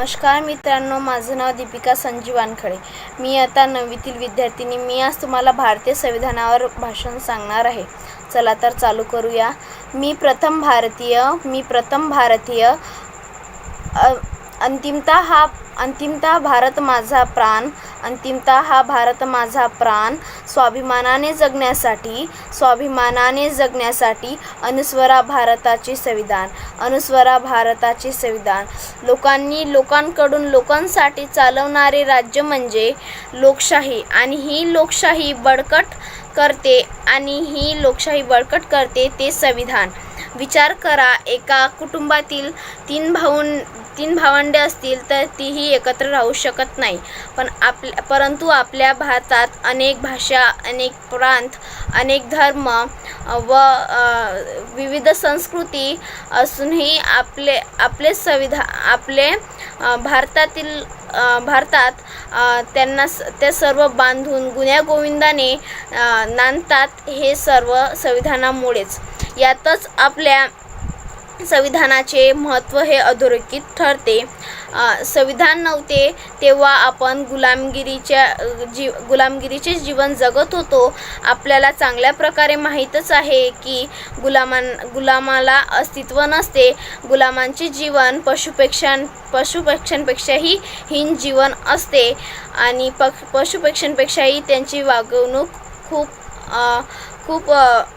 नमस्कार मित्रांनो माझं नाव दीपिका संजीव वानखडे. मी आता नववीतील विद्यार्थिनी. मी आज तुम्हाला भारतीय संविधानावर भाषण सांगणार आहे. चला तर चालू करूया. मी प्रथम भारतीय मी प्रथम भारतीय अंतिमता हा अंतिमता भारत माझा प्राण अंतिमतः हा भारत माझा प्राण. स्वाभिमानाने जगण्यासाठी स्वाभिमानाने जगण्यासाठी अनुस्वरा भारताचे संविधान अनुस्वरा भारताचे संविधान. लोकांनी लोकांकडून लोकांसाठी चालवणारे राज्य म्हणजे लोकशाही. आणि ही लोकशाही बळकट करते आणि ही लोकशाही बळकट करते ते संविधान. विचार करा. एका कुटुंबातील तीन भाऊ तीन भावंडे असतील तर तीही एकत्र राहू शकत नाही. पण आपल्या परंतु आपल्या भारतात अनेक भाषा अनेक प्रांत अनेक धर्म व विविध संस्कृती असूनही आपले आपले संविधा आपले भारतातील भारतात त्यांना स ते सर्व बांधून गुण्यागोविंदाने नांदतात हे सर्व संविधानामुळेच. यातच आपल्या संविधानाचे महत्त्व हे अधोरेखित ठरते. संविधान नव्हते तेव्हा आपण गुलामगिरीच्या जी गुलामगिरीचे जीवन जगत होतो. आपल्याला चांगल्या प्रकारे माहीतच आहे की गुलामां गुलामाला अस्तित्व नसते. गुलामांचे जीवन पशुपेक्षा पशुपक्ष्यांपेक्षाही हीन जीवन असते. आणि पक्ष पशुपक्ष्यांपेक्षाही त्यांची वागवणूक खूप खूप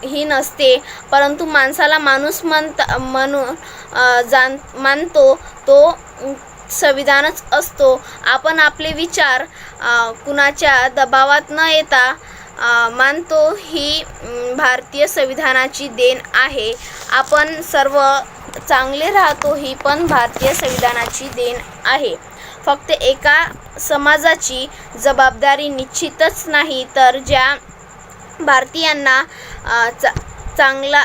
ही नसते परंतु माणसाला माणूस म्हणता म्हणून जाण मानतो तो संविधानच असतो. आपण आपले विचार कुणाच्या दबावात न येता मानतो ही भारतीय संविधानाची देण आहे. आपण सर्व चांगले राहतो ही पण भारतीय संविधानाची देण आहे. फक्त एका समाजाची जबाबदारी निश्चितच नाही तर ज्या भारतीयांना चा चांगला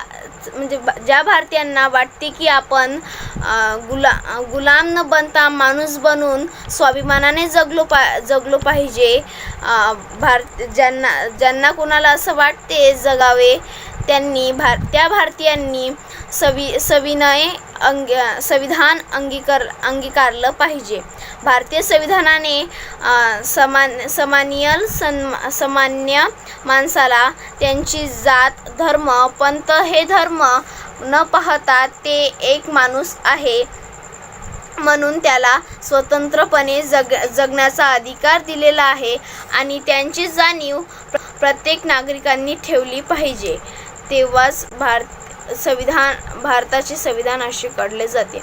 म्हणजे ज्या भारतीयांना वाटते की आपण गुला गुलाम न बनता माणूस बनून स्वाभिमानाने जगलो पा जगलो पाहिजे. भारत ज्यांना ज्यांना कोणाला असं वाटते जगावे त्यांनी भार त्या भारतीयांनी सवि सविनय अंग संविधान अंगीकार अंगीकारलं पाहिजे. भारतीय संविधानाने समान समानियल सन्मा सामान्य माणसाला त्यांची जात धर्म पंथ हे धर्म न पाहता ते एक माणूस आहे. म्हणून त्याला स्वतंत्रपणे जग जगण्याचा अधिकार दिलेला आहे आणि त्यांची जाणीव प्र- प्रत्येक नागरिकांनी ठेवली पाहिजे. तेव्हाच भारत संविधान भारताचे संविधान असे काढले जाते.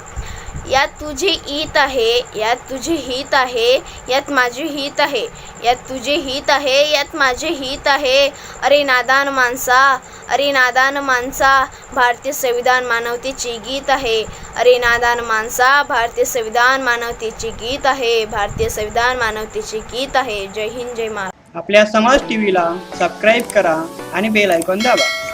यात तुझे हित आहे यात तुझे हित आहे यात माझे हित आहे यात तुझे हित आहे यात माझे हित आहे. अरे नादान माणसा अरे नादान माणसा भारतीय संविधान मानवतेचे गीत आहे. अरे नादान माणसा भारतीय संविधान मानवतेचे गीत आहे भारतीय संविधान मानवतेचे गीत आहे. जय हिंद जय महाराष्ट्र. आपल्या समाज टीव्हीला सबस्क्राईब करा आणि बेल ऐकून दाबा.